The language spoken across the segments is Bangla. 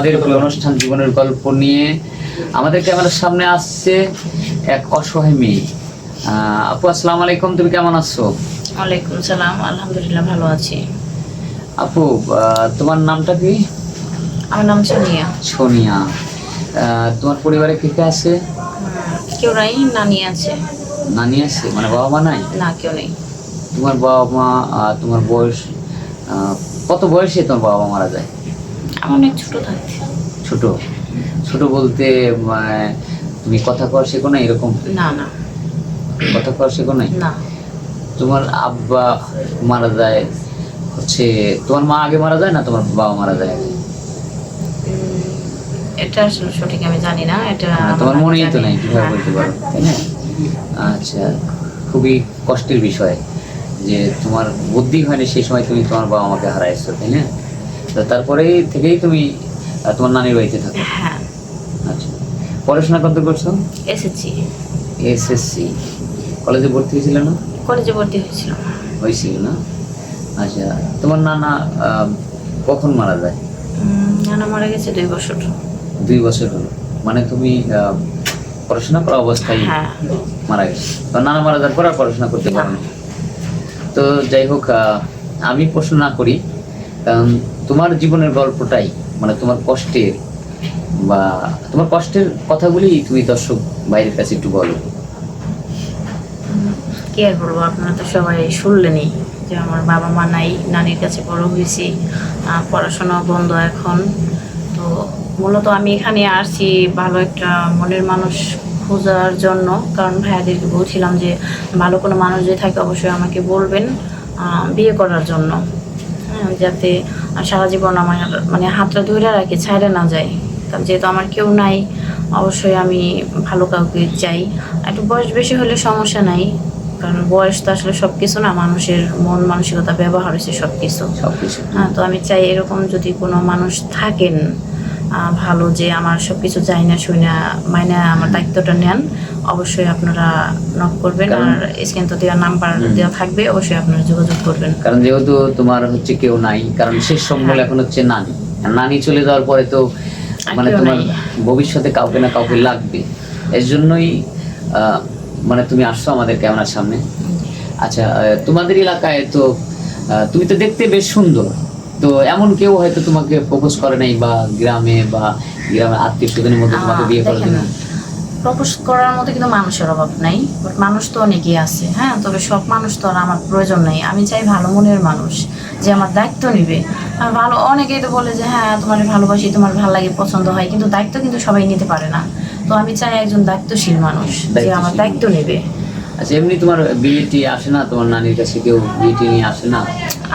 আমাদের অনুষ্ঠান জীবনের গল্প নিয়ে আমাদের ক্যামেরার সামনে আসছে এক অসহায় মেয়ে। আপু আসসালামু আলাইকুম তুমি কেমন আছো? ওয়ালাইকুম সালাম আলহামদুলিল্লাহ ভালো আছি। আপু তোমার নামটা কি? আমার নাম সোনিয়া। সোনিয়া। তোমার পরিবারে কে কে আছে? কেউ নাই নানি আছে। নানি আছে? মানে বাবা মা নাই? না কেউ নেই। তোমার বাবা মা তোমার বয়স কত বয়সে তোমার বাবা মারা যায়? আমি অনেক ছোট থাকতে ছোট? ছোট বলতে মানে, তুমি কথা কর শেখো না এরকম? না না। কথা কর শেখো না। তোমার আব্বা মারা যায় হচ্ছে তোমার মা আগে মারা যায় না তোমার বাবা মারা যায় আগে? এটা সঠিক আমি জানি না এটা তোমার মনেই তো। নাই কীভাবে হ্যাঁ, বলতে পারো তাই না? আচ্ছা খুবই কষ্টের বিষয় যে তোমার বুদ্ধি হয়নি সেই সময় তুমি তোমার বাবা মাকে হারাইছো তাই না? তারপরে থেকেই তুমি তোমার নানির বাড়িতে থাকো? হ্যাঁ। আচ্ছা। পড়াশোনা কত করছ? এসেছি এসএসসি। কলেজে ভর্তি হয়েছিল না? কলেজে ভর্তি হয়েছিল হয়েছিল না? আচ্ছা তোমার নানা কখন মারা যায়? নানা মারা গেছে দুই বছর। দুই বছর হলো। মানে তুমি পড়াশোনা করা অবস্থায় হ্যাঁ। মারা গেছে। তো নানা মারা যাওয়ার পর আর পড়াশোনা করতে পারো না। তো যাই হোক আমি প্রশ্ন না করি কারণ তোমার জীবনের গল্পটাই মানে তোমার কষ্টের, বা তোমার কষ্টের কথাগুলি তুমি দর্শক বাইরের কাছে একটু বলো। কি আর বলব, আপনারা তো সবাই শুনলেনই যে আমার বাবা মা নাই, নানির কাছে বড় হয়েছি পড়াশোনা বন্ধ এখন। তো মূলত আমি এখানে আসছি ভালো একটা মনের মানুষ খোঁজার জন্য, কারণ ভাইয়াদেরকে বলছিলাম যে ভালো কোনো মানুষ যদি থাকে অবশ্যই আমাকে বলবেন বিয়ে করার জন্য। যাতে সারা জীবন আমার মানে হাতটা ধরে রাখি ছাড়ে না যায় কারণ যেহেতু আমার কেউ নাই অবশ্যই আমি ভালো কাউকে চাই। একটু বয়স বেশি হলে সমস্যা নাই কারণ বয়স তো আসলে সব কিছু না মানুষের মন মানসিকতা ব্যবহার হয়েছে সব কিছু সব কিছু হ্যাঁ তো আমি চাই এরকম যদি কোনো মানুষ থাকেন ভালো যে আমার সব কিছু যাই না শুই না মাইনে আমার দায়িত্বটা নেন অবশ্যই আপনারা নক করবেন আর স্ক্যান তো দেওয়ার নাম্বার দেওয়া থাকবে অবশ্যই আপনারা যোগাযোগ করবেন। কারণ যেহেতু তোমার হচ্ছে কেউ নাই কারণ শেষ সম্বল হ্যাঁ। এখন হচ্ছে নানি। নানি চলে যাওয়ার পরে তো মানে তোমার ভবিষ্যতে কাউকে না কাউকে লাগবে। এর জন্যই মানে তুমি আসছো আমাদের ক্যামেরার সামনে। আচ্ছা তোমাদের এলাকায় তো তুমি তো দেখতে বেশ সুন্দর। তো এমন কেউ হয়তো তোমাকে প্রপোজ করে নাই বা গ্রামে বা গ্রামের আত্মীয় স্বজনের মধ্যে তোমাকে বিয়ে করার জন্য প্রপোজ করার মতো কিন্তু মানুষের অভাব নাই বাট মানুষ তো অনেকেই আছে হ্যাঁ? তবে সব মানুষ তো আর আমার প্রয়োজন নেই। আমি চাই ভালো মনের মানুষ যে আমার দায়িত্ব নিবে। আর ভালো অনেকেই তো বলে যে হ্যাঁ তোমার ভালোবাসি তোমার ভালো লাগে পছন্দ হয়। কিন্তু দায়িত্ব কিন্তু সবাই নিতে পারে না। তো আমি চাই একজন দায়িত্বশীল মানুষ যে আমার দায়িত্ব নেবে। আচ্ছা এমনি তোমার বিয়েটি আসে না? তোমার নানির কাছে কেউ বিয়েটি নিয়ে আসে না?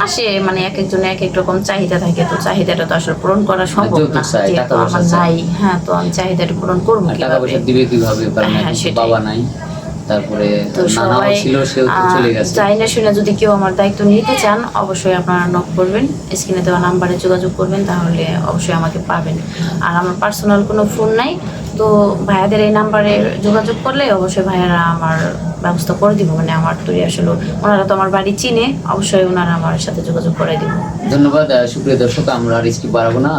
আসে মানে এক একজনের এক এক রকম চাহিদা থাকে তো চাহিদাটা তো আসলে পূরণ করা সম্ভব না। যেহেতু আমার নাই হ্যাঁ তো আমি চাহিদাটা পূরণ করব আর টাকা পয়সা দিবে কীভাবে? কারণ হ্যাঁ। বাবা নাই তারপরে তো সবাই ছিল সেও তো চলে গেছে। চাই না শুনে যদি কেউ আমার দায়িত্ব নিতে চান অবশ্যই আপনারা নক করবেন স্ক্রিনে দেওয়া নাম্বারে যোগাযোগ করবেন তাহলে অবশ্যই আমাকে পাবেন। আর আমার পার্সোনাল কোনো ফোন নাই তো ভাইয়াদের এই নাম্বারে যোগাযোগ করলে অবশ্যই ভাইয়ারা আমার ব্যবস্থা করে দিব। মানে আমার তো আসলে ওনারা তো আমার বাড়ি চিনে, অবশ্যই ওনারা আমার সাথে যোগাযোগ করে দিব। ধন্যবাদ সুপ্রিয় দর্শক, আমরা আর বাড়াবো না।